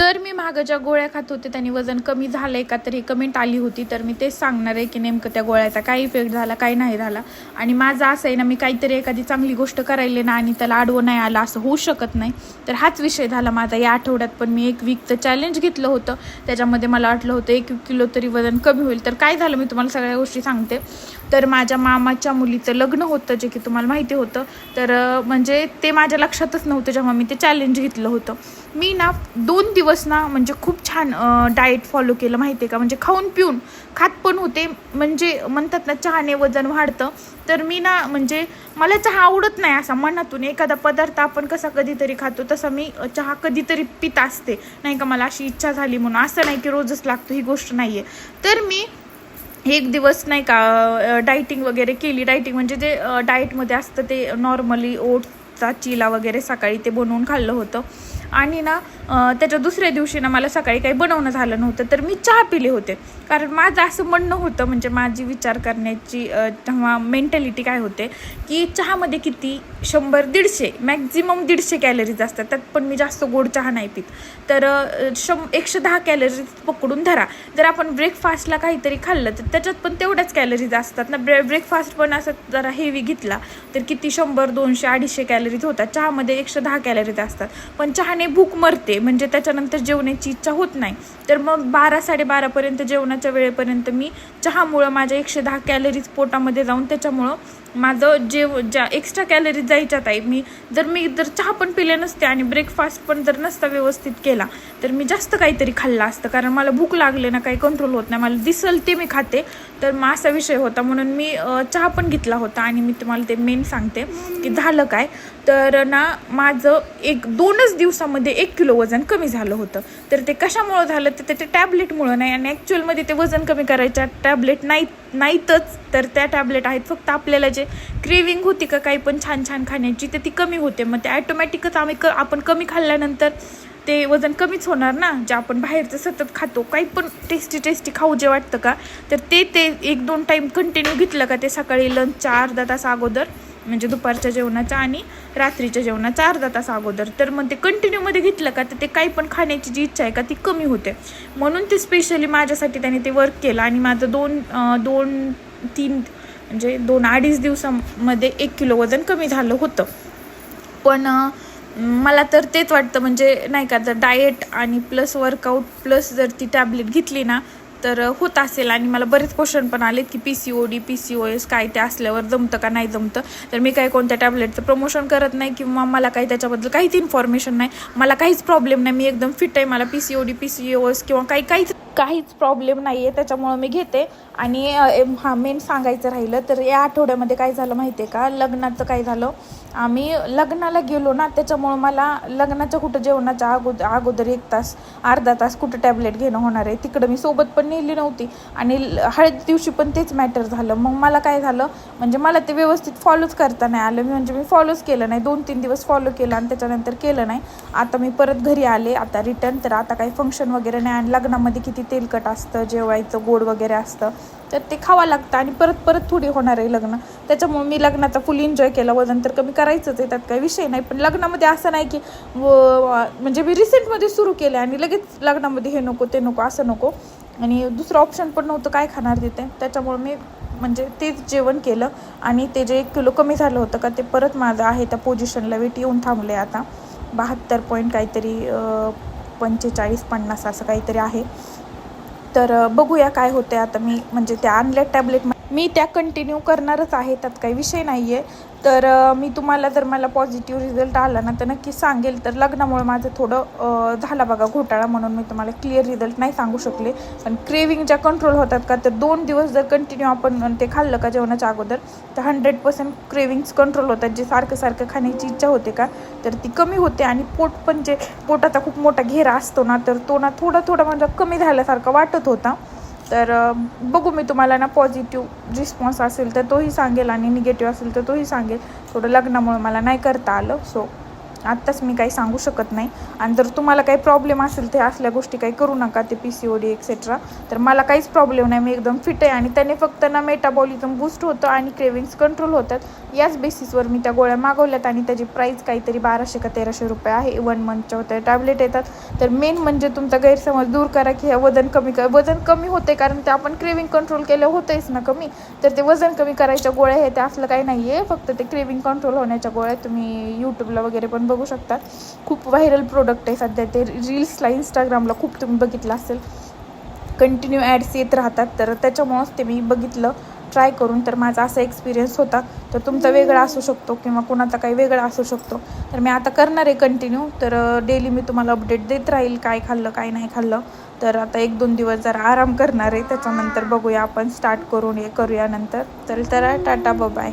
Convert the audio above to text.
तर मी मागं ज्या गोळ्या खात होते त्यांनी वजन कमी झालं आहे का तर ही कमेंट आली होती. तर मी तेच सांगणार आहे की नेमकं त्या गोळ्याचा काय इफेक्ट झाला काय नाही झाला. आणि माझं असं आहे ना मी काहीतरी एखादी चांगली गोष्ट करायला ना आणि त्याला आडवं नाही आलं असं होऊ शकत नाही. तर हाच विषय झाला माझा. या आठवड्यात पण मी एक वीकचं चॅलेंज घेतलं होतं. त्याच्यामध्ये मला वाटलं होतं एक किलो तरी वजन कमी होईल. तर काय झालं मी तुम्हाला सगळ्या गोष्टी सांगते. तर माझ्या मामाच्या मुलीचं लग्न होतं जे की तुम्हाला माहिती होतं. तर म्हणजे ते माझ्या लक्षातच नव्हतं जेव्हा मी ते चॅलेंज घेतलं होतं. मी ना दोन दिवस ना म्हणजे खूप छान डाएट फॉलो केलं माहिती आहे का? म्हणजे खाऊन पिऊन खात पण होते. म्हणजे म्हणतात ना चहाने वजन वाढतं. तर मी ना म्हणजे मला चहा आवडत नाही असा मनातून. एखादा पदार्थ आपण कसा कधीतरी खातो तसा मी चहा कधीतरी पित असते. नाही का मला अशी इच्छा झाली म्हणून. असं नाही की रोजच लागतो ही गोष्ट नाही आहे तर मी एक दिवस नाही का डायटिंग वगैरे केली. डायटिंग म्हणजे जे डाएटमध्ये असतं ते नॉर्मली ओटचा चिला वगैरे सकाळी ते बनवून खाल्लं होतं. आणि ना त्याच्या दुसऱ्या दिवशी ना मला सकाळी काही बनवणं झालं नव्हतं तर मी चहा पिले होते. कारण माझं असं म्हणणं होतं म्हणजे माझी विचार करण्याची तेव्हा मेंटॅलिटी काय होते की चहामध्ये किती शंभर दीडशे मॅक्झिमम दीडशे कॅलरीज असतात. त्यात पण मी जास्त गोड चहा नाही पित. तर शं एकशे दहा कॅलरीज पकडून धरा. जर आपण ब्रेकफास्टला काहीतरी खाल्लं तर त्याच्यात पण तेवढ्याच कॅलरीज असतात ना. ब्रे ब्रेकफास्ट पण असं जरा हेवी घेतला तर किती शंभर दोनशे अडीचशे कॅलरीज होतात. चहामध्ये एकशे दहा कॅलरीज असतात. पण चहा त्याने भूक मरते म्हणजे त्याच्यानंतर जेवण्याची इच्छा होत नाही. तर मग बारा साडेबारापर्यंत जेवणाच्या वेळेपर्यंत मी चहामुळं माझ्या एकशे दहा कॅलरीज पोटामध्ये जाऊन त्याच्यामुळं माझं जेव ज्या एक्स्ट्रा कॅलरीज जायच्यात आहे मी जर मी जर चहा पण पिले नसते आणि ब्रेकफास्ट पण जर नसता व्यवस्थित केला तर मी जास्त काहीतरी खाल्लं असतं. कारण मला भूक लागले ना काही कंट्रोल होत नाही. मला दिसल ते मी खाते. तर मग असा विषय होता. म्हणून मी चहा पण घेतला होता आणि मी तुम्हाला ते मेन सांगते की झालं काय. तर ना माझं एक दोनच दिवसामध्ये एक किलो वजन कमी झालं होतं. तर ते कशामुळं झालं? तर ते टॅबलेटमुळं नाही आणि ॲक्च्युअलमध्ये ते वजन कमी करायच्या टॅबलेट नाही नाहीतच. तर त्या टॅबलेट आहेत फक्त आपल्याला जे क्रेविंग होती का काही पण छान छान खाण्याची तर ती कमी होते. मग ते ॲटोमॅटिकच आम्ही क आपण कमी खाल्ल्यानंतर ते वजन कमीच होणार ना? जे आपण बाहेरचं सतत खातो काही पण टेस्टी टेस्टी खाऊ जे वाटतं का? तर ते ते एक दोन टाईम कंटिन्यू घेतलं का ते सकाळी लंचच्या अर्धा तास अगोदर? म्हणजे दुपारच्या जेवणाचा आणि रात्रीच्या जेवणाचा अर्धा तास अगोदर. तर मग ते कंटिन्यूमध्ये घेतलं का तर ते काही पण खाण्याची जी इच्छा आहे का ती कमी होते. म्हणून ते स्पेशली माझ्यासाठी त्याने ते वर्क केलं आणि माझं दोन दोन तीन म्हणजे दोन अडीच दिवसामध्ये एक किलो वजन कमी झालं होतं. पण मला तर तेच वाटतं म्हणजे नाही का जर डाएट आणि प्लस वर्कआउट प्लस जर ती टॅबलेट घेतली ना तर होत असेल आणि मला बरेच क्वेश्चन पण आलेत की P C O D P C O S काय ते असल्यावर जमतं का नाही जमतं? तर मी काही कोणत्या टॅबलेटचं प्रमोशन करत नाही किंवा मला काही त्याच्याबद्दल काहीच इन्फॉर्मेशन नाही मला काहीच प्रॉब्लेम नाही मी एकदम फिट आहे मला P C O D P C O S किंवा काही काहीच काहीच प्रॉब्लेम नाही आहे त्याच्यामुळं मी घेते. आणि हा मेन सांगायचं राहिलं तर या आठवड्यामध्ये काय झालं माहिती आहे का? लग्नाचं काय झालं? आम्ही लग्नाला गेलो ना त्याच्यामुळं मला लग्नाच्या कुठं जेवणाच्या अगोदर अगोदर एक तास अर्धा तास कुठं टॅबलेट घेणं होणार आहे तिकडं मी सोबत पण नेली नव्हती. आणि ल- हळदी दिवशी पण तेच मॅटर झालं. मग मला काय झालं म्हणजे मला ते व्यवस्थित फॉलोच करता नाही आलं. मी म्हणजे मी फॉलोच केलं नाही. दोन तीन दिवस फॉलो केलं आणि त्याच्यानंतर केलं नाही. आता मी परत घरी आले आता रिटर्न. तर आता काही फंक्शन वगैरे नाही आणि लग्नामध्ये किती तेलकट असतं जेवायचं गोड वगैरे असतं. तर ते खावं लागतं आणि परत परत थोडी होणार आहे लग्न. त्याच्यामुळे मी लग्नाचा फुल एन्जॉय केला. वजन तर कमी करायचंच आहे त्यात काही विषय नाही. पण लग्नामध्ये असं नाही की व- म्हणजे मी रिसेंटमध्ये सुरू केलं आणि लगेच लग्नामध्ये हे नको ते नको असं नको. आणि दुसरं ऑप्शन पण नव्हतं काय खाणार तिथे. त्याच्यामुळे मी म्हणजे तेच जेवण केलं. आणि ते जे एक किलो कमी झालं होतं का ते परत माझं आहे त्या पोझिशनला वेट येऊन थांबले आता. बहात्तर पॉईंट काहीतरी पंचेचाळीस पन्नास असं काहीतरी आहे. तर बघूया काय होते आता मी म्हणजे त्या आणल्या टॅबलेट मी त्या कंटिन्यू करणारच आहे त्यात काही विषय नाही आहे तर मी तुम्हाला जर मला पॉझिटिव्ह रिझल्ट आला ना तर नक्की सांगेल. तर लग्नामुळे माझं थोडं झाला बघा घोटाळा म्हणून मी तुम्हाला क्लिअर रिझल्ट नाही सांगू शकले. पण क्रेविंग ज्या कंट्रोल होतात का तर दोन दिवस जर कंटिन्यू आपण ते खाल्लं का जेवणाच्या अगोदर तर हंड्रेड पर्सेंट क्रेविंग्स कंट्रोल होतात. जे सारखं सारखं खाण्याची इच्छा होते का तर ती कमी होते. आणि पोट पण जे पोटाचा खूप मोठा घेरा असतो ना तर तो ना थोडा थोडा म्हणजे कमी झाल्यासारखा वाटत होता. तर बघू मी तुम्हाला ना पॉझिटिव्ह रिस्पॉन्स असेल तर तोही सांगेल आणि निगेटिव्ह असेल तर तोही सांगेल. थोडं लग्नामुळे मला नाही करता आलं सो आत्ताच मी काही सांगू शकत नाही. आणि जर तुम्हाला काही प्रॉब्लेम असेल ते असल्या गोष्टी काही करू नका ते P C O D etcetera तर मला काहीच प्रॉब्लेम नाही मी एकदम फिट आहे. आणि त्याने फक्त ना मेटाबॉलिझम बूस्ट होतं आणि क्रेविंग्स कंट्रोल होतात. याच बेसिसवर मी त्या गोळ्या मागवल्यात आणि त्याची प्राईस काहीतरी बाराशे का तेराशे रुपये आहे. वन मंथच्या होत्या टॅबलेट येतात. तर मेन म्हणजे तुमचा गैरसमज दूर करा की हे वजन कमी कर वजन कमी होते कारण ते आपण क्रेविंग कंट्रोल केलं होतंच ना कमी. तर ते वजन कमी करायच्या गोळ्या हे ते असलं काही नाही आहे फक्त ते क्रेविंग कंट्रोल होण्याच्या गोळ्या तुम्ही यूट्यूबला वगैरे पण बघू शकता खूप व्हायरल प्रोडक्ट आहे सध्या ते. रील्सला इंस्टाग्रामला खूप तुम्ही बघितलं असेल. कंटिन्यू ॲड्स येत राहतात. तर त्याच्यामुळंच ते मी बघितलं. ट्राय करून तर माझा असा एक्सपिरियन्स होता. तर तुमचा वेगळा असू शकतो किंवा कोणाचा काही वेगळा असू शकतो. तर मी आता करणार आहे कंटिन्यू तर डेली मी तुम्हाला अपडेट देत राहील काय खाल्लं काय नाही खाल्लं. तर आता एक दोन दिवस जरा आराम करणार आहे. त्याच्यानंतर बघूया आपण स्टार्ट करून हे करूया नंतर. तर तर टाटा बाय